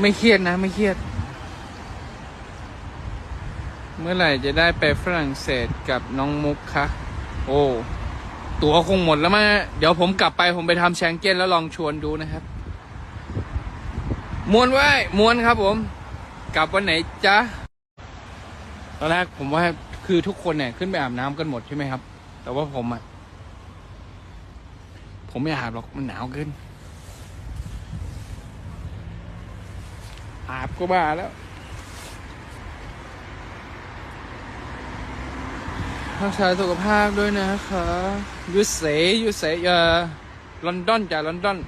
ไม่เครียดนะ ไม่เครียด เมื่อไหร่จะได้ไปฝรั่งเศสกับน้องมุกคะ โอ้ ตั๋วคงหมดแล้วมั้งเดี๋ยวผมกลับไปผมไปทำแชงเก้นแล้วลองชวนดูนะครับ มวนไว้มวนครับผม กลับวันไหนจ๊ะ ตอนแรกผมว่าคือทุกคนเนี่ยขึ้นไปอาบน้ำกันหมดใช่ไหมครับ แต่ว่าผมอะผมไม่อาบหรอกมันหนาวเกิน อาบก็บ้าแล้ว รักษาสุขภาพด้วยนะคะยูเสยูเสเอ่อลอนดอนจากลอนดอน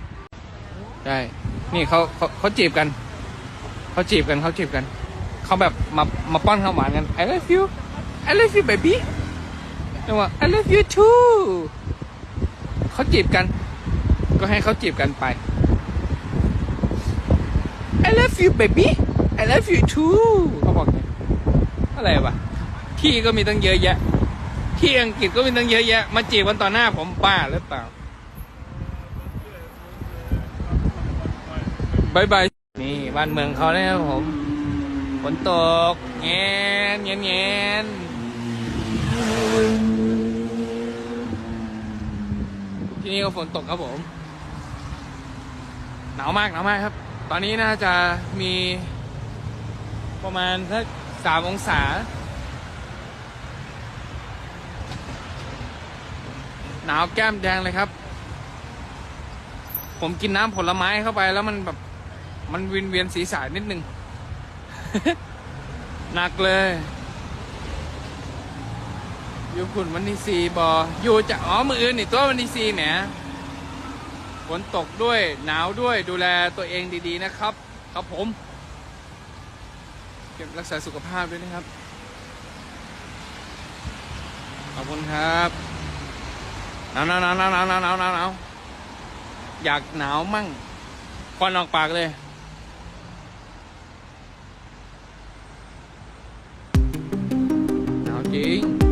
ใช่ นี่เขาเขาเขาจีบกัน เขาจีบกันเขาจีบกัน เขาแบบมามาป้อนข้าวหวานกัน I love you I love you baby เรียกว่า I love you too เขาจีบกัน ก็ให้เขาจีบกันไป love you baby I love you too เขาบอกไงอะไรวะที่ก็มีตั้งเยอะแยะ ที่อังกฤษก็มีตั้งเยอะแยะ มาจีบกันต่อหน้าผมบ้าหรือเปล่าบายบายนี่บ้านเมืองเขาเนี่ยผมฝนตกแงนแงนแงนที่นี่ก็ฝนตกครับผมหนาวมากหนาวมากครับ ตอนนี้น่าจะมีประมาณสักสามองศา หนาวแก้มแดงเลยครับ ผมกินน้ำผลไม้เข้าไปแล้วมันแบบมันวินเวียนศีรษะนิดนึง หนักเลยอยู่ขุนวันที่สี่บออยู่จะอ๋อมืออื่นนี่ตัววันที่สี่แหม ฝนตกด้วยหนาวด้วยดูแลตัวเองดีๆนะครับ ครับผมเก็บรักษาสุขภาพด้วยนะครับ ขอบคุณครับหนาวหนาวหนาวหนาวหนาวหนาวหนาวหนาวหนาวอยากหนาวมั่งควันออกปากเลยหนาวจริง